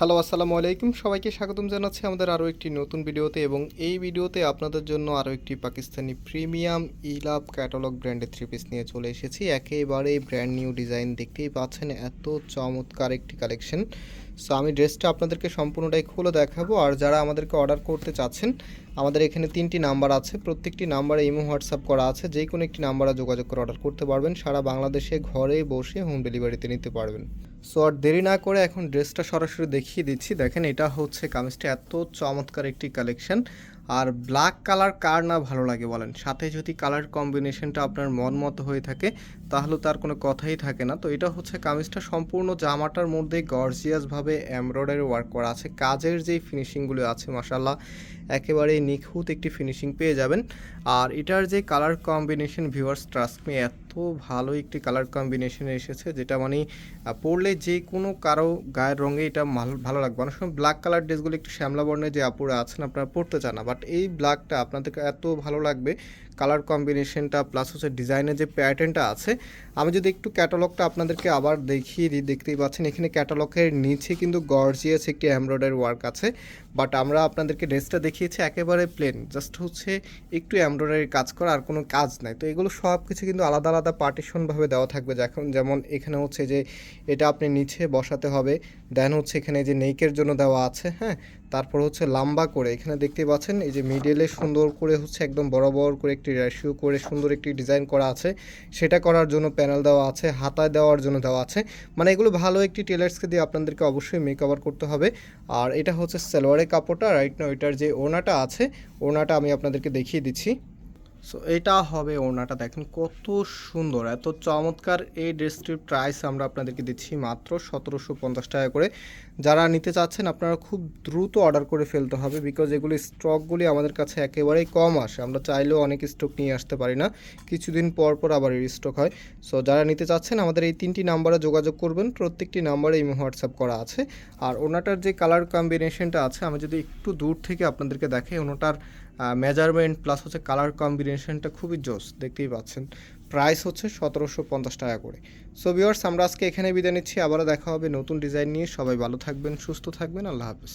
Hello, আসসালামু আলাইকুম। সবাইকে স্বাগতম জানাচ্ছি আমাদের আরও একটি নতুন ভিডিওতে এবং এই ভিডিওতে আপনাদের জন্য আরও একটি পাকিস্তানি প্রিমিয়াম ইলাভ ক্যাটালগ ব্র্যান্ডের থ্রি পিস নিয়ে চলে এসেছি। একেবারে ব্র্যান্ড নিউ ডিজাইন দেখতেই পাচ্ছেন। এত চমৎকার একটি কালেকশন সো আমি ড্রেসটা আপনাদেরকে সম্পূর্ণটাই খুলে দেখাবো। আর যারা আমাদেরকে অর্ডার করতে চাচ্ছেন, আমাদের এখানে তিনটি নাম্বার আছে। প্রত্যেকটি নাম্বারে ইমো, হোয়াটসঅ্যাপ করা আছে। যে কোনো একটি নাম্বারে যোগাযোগ করে অর্ডার করতে পারবেন। সারা বাংলাদেশে ঘরে বসে হোম ডেলিভারিতে নিতে পারবেন। সো আর দেরি না করে এখন ড্রেসটা সরাসরি দেখিয়ে দিচ্ছি। দেখেন, এটা হচ্ছে কামিজটা। এত চমৎকার একটি কালেকশন আর ব্ল্যাক কালার কার না ভালো লাগে বলেন? সাথে যদি কালার কম্বিনেশনটা আপনার মন মতো হয়ে থাকে, তাহলে তার কোনো কথাই থাকে না। তো এটা হচ্ছে কামিজটা সম্পূর্ণ জামাটার মধ্যে গর্জিয়াসভাবে এমব্রয়ডারি ওয়ার্ক করা আছে। কাজের যেই ফিনিশিংগুলো আছে মাসাল্লাহ একেবারে নিখুঁত একটি ফিনিশিং পেয়ে যাবেন। আর এটার যে কালার কম্বিনেশন ভিউয়ার্স ট্রাস্টমি এত ভালো একটি কালার কম্বিনেশন এসেছে, যেটা মানে পরলে যে কোনো কারও গায়ের রঙে এটা ভালো লাগবে। অনেক সময় ব্ল্যাক কালার ড্রেসগুলো একটু শ্যামলা বর্ণের যে আপুরা আছেন, আপনারা পড়তে চান না। বাট এই ব্ল্যাকটা আপনাদের এত ভালো লাগবে কালার কম্বিনেশনটা প্লাস হচ্ছে ডিজাইনের যে প্যাটার্নটা আছে। আমি যদি একটু ক্যাটালগটা আপনাদেরকে আবার দেখিয়ে দিই, দেখতেই পাচ্ছেন এখানে ক্যাটালগের নিচে কিন্তু গর্জিয়াস একটি এমব্রয়ডারি ওয়ার্ক আছে। বাট আমরা আপনাদেরকে ড্রেসটা দেখিয়েছি একেবারে প্লেন জাস্ট হচ্ছে একটু এমব্রয়ডারি কাজ করা, আর কোনো কাজ নাই। তো এগুলো সব কিছু কিন্তু আলাদা আলাদা পার্টিশনভাবে দেওয়া থাকবে। যখন যেমন এখানে হচ্ছে যে, এটা আপনি নিচে বসাতে হবে দেন হচ্ছে এখানে যে নেকের জন্য দেওয়া আছে হ্যাঁ? তারপর হচ্ছে লম্বা করে, এখানে দেখতে পাচ্ছেন, এই যে মিডলে সুন্দর করে হচ্ছে একদম বরাবর করে একটি রেশিও করে সুন্দর একটি ডিজাইন করা আছে। সেটা করার জন্য প্যানেল দেওয়া আছে, হাতায় দেওয়ার জন্য দেওয়া আছে। মানে এগুলো ভালো একটি টেলার্সকে দিয়ে আপনাদেরকে অবশ্যই মেক করতে হবে। আর এটা হচ্ছে সালোয়ারের কাপড়টা রাইট না এটার যে ওনাটা আছে ওনাটা আমি আপনাদেরকে দেখিয়ে দিচ্ছি। সো এটা হবে ওড়নাটা। দেখেন কত সুন্দর, এত চমৎকার এই ড্রেসটির প্রাইস আমরা আপনাদেরকে দিচ্ছি মাত্র সতেরোশো পঞ্চাশ টাকা করে। যারা নিতে চাচ্ছেন, আপনারা খুব দ্রুত অর্ডার করে ফেলতে হবে বিকজ এগুলি স্টকগুলি আমাদের কাছে একেবারেই কম আসে। আমরা চাইলেও অনেক স্টক নিয়ে আসতে পারি না। কিছুদিন পর পর আবার এর স্টক হয়। সো যারা নিতে চাচ্ছেন, আমাদের এই তিনটি নাম্বারে যোগাযোগ করবেন। প্রত্যেকটি নাম্বারে ইমো, হোয়াটসঅ্যাপ করা আছে। আর ওনাটার যে কালার কম্বিনেশনটা আছে, আমি যদি একটু দূর থেকে আপনাদেরকে দেখাই ওনাটার মেজারমেন্ট প্লাস হচ্ছে কালার কম্বিনেশনটা খুবই জোস, দেখতেই পাচ্ছেন। প্রাইস হচ্ছে সতেরোশো পঞ্চাশ টাকা করে। সো ভিওয়ার্স আমরা আজকে এখানে বিদায় নিচ্ছি, আবারও দেখা হবে নতুন ডিজাইন নিয়ে। সবাই ভালো থাকবেন, সুস্থ থাকবেন, আল্লাহ হাফিজ।